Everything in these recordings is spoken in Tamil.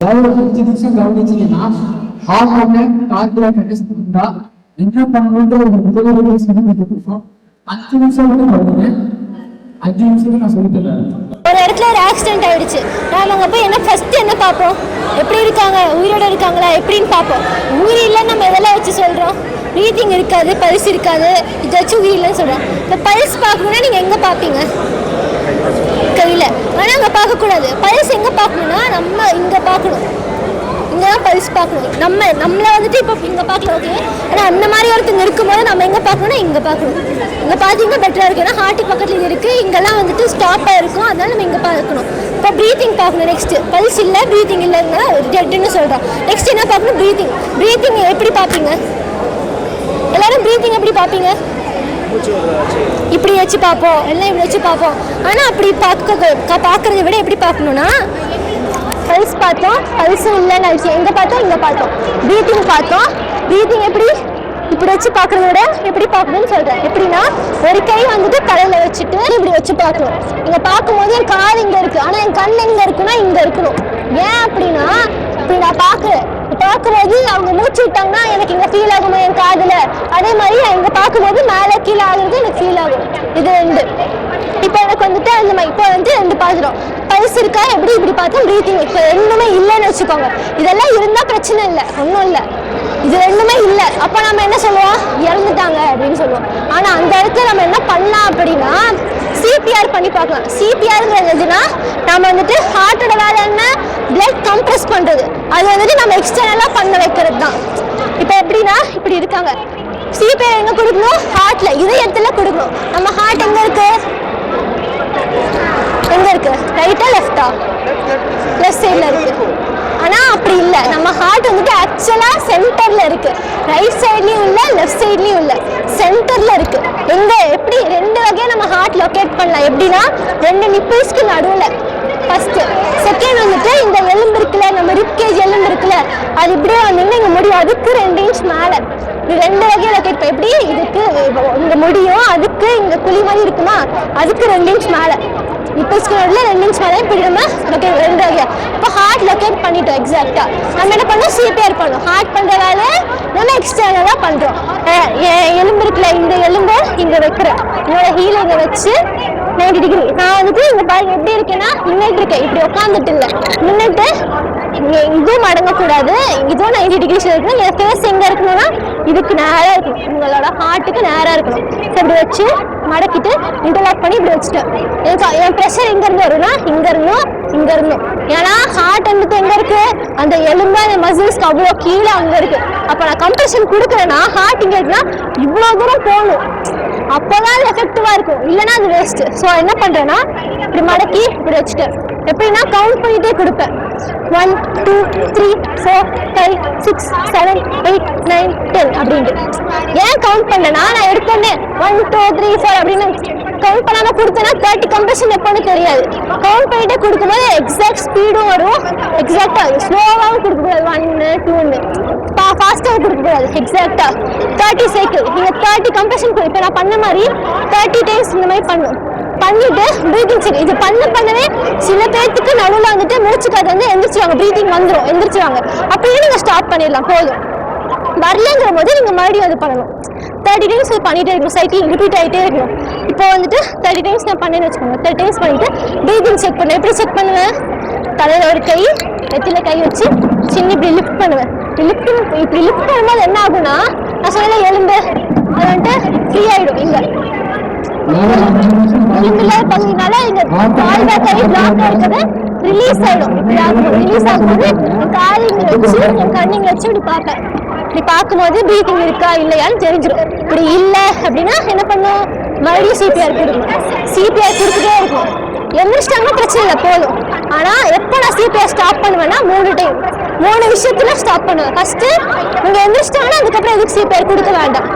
ஒரு அஞ்சு நிமிஷம் அஞ்சு நிமிஷம் நான் சொல்லி தரேன் ஒரு இடத்துல ஒரு ஆக்சிடென்ட் ஆயிடுச்சு. நாங்கள் அங்கே போய் என்ன ஃபர்ஸ்ட் என்ன பார்ப்போம்? எப்படி இருக்காங்க? உயிரோட இருக்காங்களா? எப்படின்னு பார்ப்போம். உயிர் நம்ம எதெல்லாம் வச்சு சொல்கிறோம் ப்ரீத்திங் இருக்காது பல்ஸ் இருக்காது. இதை வச்சு உயிர் இல்லைன்னு சொல்கிறோம் இப்போ பல்ஸ் பார்க்கணுன்னா நீங்கள் எங்கே பார்ப்பீங்க? பார்க்கக்கூடாது. பரிசு எங்கே பார்க்கணுன்னா நம்ம இங்கே பார்க்கணும். இங்கே தான் பரிசு பார்க்கணும். நம்ம நம்மளை வந்துட்டு இப்போ இங்கே பார்க்கல ஓகே ஆனால் அந்த மாதிரி ஒருத்தங்க இருக்கும்போது நம்ம எங்கே பார்க்கணும்னா இங்கே பார்க்கணும். இங்கே பார்த்தீங்கன்னா பெட்டராக இருக்கும். ஏன்னா ஹார்ட்டுக்கு பக்கத்தில் இது இருக்குது இங்கெல்லாம் வந்துட்டு ஸ்டாப்பாக இருக்கும். அதனால் நம்ம இங்கே பார்க்கணும். இப்போ ப்ரீத்திங் பார்க்கணும் நெக்ஸ்ட்டு பல்ஸ் இல்லை ப்ரீத்திங் இல்லைன்னா டெட்டுன்னு சொல்கிறோம் நெக்ஸ்ட் என்ன பார்க்கணும்? ப்ரீத்திங் ப்ரீத்திங் எப்படி பார்ப்பீங்க? எல்லாரும் ப்ரீத்திங் எப்படி பார்ப்பீங்க? இப்படி வச்சு பார்ப்போம். எல்லாம் இப்படி வச்சு பார்ப்போம். ஆனால் அப்படி பார்க்க பார்க்கறத விட எப்படி பார்க்கணும்னா பல்ஸ் பார்த்தோம் பல்ஸும் இல்லைன்னு ஆயிடுச்சு. எங்கே பார்த்தோம்? இங்கே பார்த்தோம். ப்ரீத்திங் பார்த்தோம். ப்ரீத்திங் எப்படி? இப்படி வச்சு பார்க்கறத விட எப்படி பார்க்கணும்னு சொல்கிறேன் எப்படின்னா ஒரு கை வந்துட்டு தலையில் வச்சுட்டு இப்படி வச்சு பார்க்கணும். இங்கே பார்க்கும்போது என் கால் இங்கே இருக்குது ஆனால் என் கண் எங்கே இருக்குன்னா இங்கே இருக்கணும். ஏன் அப்படின்னா இப்படி நான் பார்க்குறேன். பார்க்கும்போது அவங்க மூச்சு விட்டாங்கன்னா எனக்கு இங்கே ஃபீல் ஆகுமா என் காதில்? அதே மாதிரி இங்கே பார்க்கும்போது மேலே கீழே ஆகுறது எனக்கு ஃபீல் ஆகும். இது ரெண்டு. இப்போ எனக்கு வந்துட்டு அந்த மாதிரி இப்போ வந்து ரெண்டு பார்த்துட்டோம் பல்ஸ் இருக்கா? எப்படி இப்படி பார்த்தா ப்ரீத்திங் இப்போ ரெண்டுமே இல்லைன்னு வச்சுக்கோங்க. இதெல்லாம் இருந்தால் பிரச்சனை இல்லை. ஒன்றும் இல்லை. இது ரெண்டுமே இல்லை. அப்போ நம்ம என்ன சொல்லுவோம்? இறந்துட்டாங்க அப்படின்னு சொல்லுவோம். ஆனால் அந்த இடத்துல நம்ம என்ன பண்ணலாம் அப்படின்னா சிபிஆர் பண்ணி பார்க்கலாம். சிபிஆர்ங்கிறது எதுனா நம்ம வந்துட்டு ஹார்ட்டோட வேலை என்ன? பிளட் கம்ப்ரெஸ் பண்ணுறது அது வந்துட்டு நம்ம எக்ஸ்டர்னலாக பண்ண வைக்கிறது தான் இப்போ எப்படின்னா இப்படி இருக்காங்க. சிபிஆர் எங்கே கொடுக்கணும்? ஹார்ட்ல இதயத்தில் கொடுக்கணும். நம்ம ஹார்ட் எங்கே இருக்கு எங்கே இருக்கு ரைட்டா லெஃப்டா லெஃப்ட் சைடில் இருக்கு ஆனால் அப்படி இல்லை நம்ம ஹார்ட் வந்துட்டு ஆக்சுவலாக சென்டரில் இருக்குது ரைட் சைட்லேயும் இல்லை லெஃப்ட் சைட்லேயும் இல்லை. சென்டரில் இருக்குது எங்கே எப்படி ரெண்டு வகையாக நம்ம ஹார்ட் லொக்கேட் பண்ணலாம்? எப்படின்னா ரெண்டு நிப்பிள்ஸ்க்கு நடுவில். ஃபஸ்ட்டு செகண்ட் வந்துட்டு இந்த எலும்பு இருக்குல்ல நம்ம ரிப்கேஜ் எலும்பு இருக்குல்ல அது இப்படியே வந்தீங்கன்னா இங்கே முடியும் அதுக்கு ரெண்டு இன்ச் மேலே. இது ரெண்டு வகையாக லொக்கேட் எப்படி? இதுக்கு இங்கே முடியும் அதுக்கு இங்கே குழி மாதிரி இருக்குமா? அதுக்கு ரெண்டு இன்ச் மேலே. நிப்பிள்ஸ்க்கு ரெண்டு இன்ச் மேலே இப்படி நம்ம லொக்கேட் ரெண்டு இப்போ ஹார்ட் லொக்கேட் பண்ணிட்டோம் எக்ஸாக்டா நம்ம என்ன பண்ணோம்? சிபிஆர் பண்ணோம். ஹார்ட் பண்ணுற வேலையை நம்ம எக்ஸ்டர்னலாக பண்ணுறோம் எலும்பு இருக்குல்ல இந்த எலும்பை இங்கே வைக்கிறேன். என்னோட ஹீலை வச்சு நைன்டி டிகிரி நான் வந்துட்டு இங்கே பாருங்க எப்படி இருக்கேன்னா நின்றுட்டு இருக்கேன். இப்படி உட்காந்துட்டு இல்லை. நின்றுட்டு இதுவும் மடங்கக்கூடாது இதுவும் நைன்டி டிகிரிஸ் இருக்கணும். என் ஃபேஸ் எங்கே இருக்கணும்னா இதுக்கு நேராக இருக்கணும். உங்களோட ஹார்ட்டுக்கு நேராக இருக்கணும். ஸோ இப்படி வச்சு மடக்கிட்டு இன்டர்லாக் பண்ணி இப்படி வச்சுட்டேன். எனக்கு என் ப்ரெஷர் எங்கேருந்து வரும்னா இங்க இருந்தும் ஏன்னா ஹார்ட் வந்துட்டு எங்கே இருக்குது அந்த எலும்பு அந்த மசில்ஸ்க்கு அவ்வளோ கீழே அங்கே இருக்குது அப்போ நான் கம்ப்ரெஷன் கொடுக்குறேன்னா ஹார்ட் இங்கே இருக்குன்னா இவ்வளோ தூரம் போகணும். அப்போதான் அது எஃபெக்டிவா இருக்கும். இல்லைன்னா அது வேஸ்ட் ஸோ என்ன பண்றேன்னா இப்படி மடக்கி இப்படி வச்சுட்டு எப்படின்னா கவுண்ட் பண்ணிட்டே கொடுப்பேன். One two three four five six seven eight nine ten அப்படின்ட்டு. ஏன் கவுண்ட் பண்ணேன்னா நான் எடுத்தோன்னே ஒன் டூ த்ரீ ஃபோர் அப்படின்னு கவுண்ட் பண்ணாம கொடுத்தேன்னா தேர்ட்டி கம்ப்ரெஷன் எப்போன்னு தெரியாது. கவுண்ட் பண்ணிட்டே கொடுக்கும்போது எக்ஸாக்ட் ஸ்பீடும் வரும். எக்ஸாக்டாக ஸ்லோவாகவும் கொடுக்கக்கூடாது. ஒன்னு டூன்னு ஃபாஸ்ட்டாக கொடுக்கக்கூடாது எக்ஸாக்டாக தேர்ட்டி சைக்கிள் நீங்கள் தேர்ட்டி கம்ப்ரெஷன் இப்போ நான் பண்ண மாதிரி தேர்ட்டி டைம்ஸ் இந்த மாதிரி பண்ணும். பண்ணிட்டு ப்ரீத்திங் செக் இது பண்ண பண்ணவே சில பேர்த்துக்கு நடுவில் வந்துட்டு மூச்சுக்காது வந்து எந்திரிச்சிருவாங்க. ப்ரீத்திங் வந்துடும் எந்திரிச்சிருவாங்க. அப்படியே நீங்கள் ஸ்டாப் பண்ணிடலாம். போதும். வரலங்கிற போது நீங்கள் மறுபடியும் அது பண்ணணும். தேர்ட்டி டைம்ஸ் பண்ணிகிட்டே இருக்கணும். சைக்கிள் ரிப்பீட் ஆகிட்டே இருக்கணும். இப்போ வந்துட்டு தேர்ட்டி டைம்ஸ் நான் பண்ணேன்னு வச்சுக்கோங்க. தேர்ட்டி டைம்ஸ் பண்ணிட்டு ப்ரீத்திங் செக் பண்ணுவேன். எப்படி செக் பண்ணுவேன்? தலையில் ஒரு கை நெத்தியில் கை வச்சு சின்ன இப்படி லிஃப்ட் பண்ணுவேன். லிஃப்ட் இப்படி லிஃப்ட் பண்ணும்போது என்ன ஆகும்னா நான் சொன்ன எலும்பு அது வந்துட்டு ஃப்ரீ ஆகிடும் இங்கே. இதுல பகுதினால இந்த கால் பேக்கை பிளாக் இருக்குது ரிலீஸ் ஆயிடும். இப்படி ஆகும் ரிலீஸ் ஆகும்போது என் கால் இங்க வச்சு என் கண்ணிங்க வச்சு இப்படி பார்ப்பேன். இப்படி பார்க்கும்போது பீட்டிங் இருக்கா இல்லையான்னு தெரிஞ்சிடும். இப்படி இல்லை அப்படின்னா என்ன பண்ணும்? மறுபடியும் சிபிஆர் கொடுக்கணும் சிபிஆர் கொடுத்துட்டே இருக்கும். எந்திரிச்சிட்டாங்கன்னா பிரச்சனை இல்லை போதும். ஆனால் எப்போ நான் சிபிஆர் ஸ்டாப் பண்ணுவேன்னா மூணு டைம் மூணு விஷயத்துல ஸ்டாப் பண்ணுவேன். ஃபர்ஸ்ட் இங்க எந்திரிச்சிட்டாங்கன்னா அதுக்கப்புறம் எதுக்கு சிபிஆர் கொடுக்க வேண்டாம்.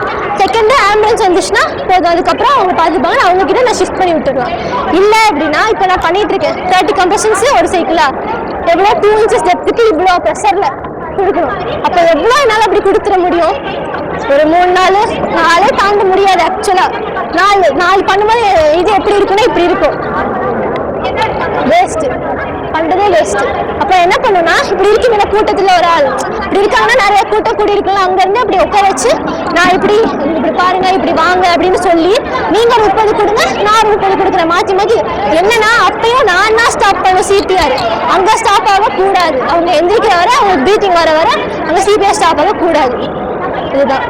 செகண்ட் ஆம்புலன்ஸ் வந்துச்சுன்னா போதும். அதுக்கப்புறம் அவங்க பார்த்துப்பாங்க அவங்க கிட்ட நான் ஷிஃப்ட் பண்ணி விட்டுருவேன். இல்லை அப்படின்னா இப்போ நான் பண்ணிட்டு இருக்கேன் தேர்ட்டி கம்ப்ரெஷன்ஸ் ஒரு சைக்கிளா எவ்வளோ? டூ இன்ச்சஸ் டெப்த்துக்கு இவ்வளோ ப்ரெஷர்ல கொடுக்கணும். அப்போ எவ்வளோ என்னால் அப்படி கொடுத்துட முடியும்? ஒரு மூணு நாள் நாளே தாண்ட முடியாது ஆக்சுவலா நாலு நாலு பண்ணும்போது இது எப்படி இருக்குன்னா இப்படி இருக்கும். வேஸ்ட் பண்றதே வேஸ்ட் அப்ப என்ன பண்ணுனா இப்படி இருக்குமில்ல கூட்டத்துல ஒரு ஆள். இப்படி இருக்காங்கன்னா நிறைய கூட்டம் கூடி இருக்கலாம் அங்க இருந்து அப்படி உட்கார வச்சு நான் இப்படி இப்படி பாருங்க இப்படி வாங்க அப்படின்னு சொல்லி நீங்க ஒரு முப்பது கொடுங்க நான் ஒரு முப்பது கொடுக்குறேன். மாத்தி மாத்தி. என்னன்னா அப்பயும் நான் தான் ஸ்டாப் பண்ண சிபிஆர் அங்க ஸ்டாப் ஆக கூடாது. அவங்க எந்திரிக்கிற வர அவங்க பீட்டிங் வர வர அங்க சிபிஆர் ஸ்டாப் ஆக கூடாது. இதுதான்.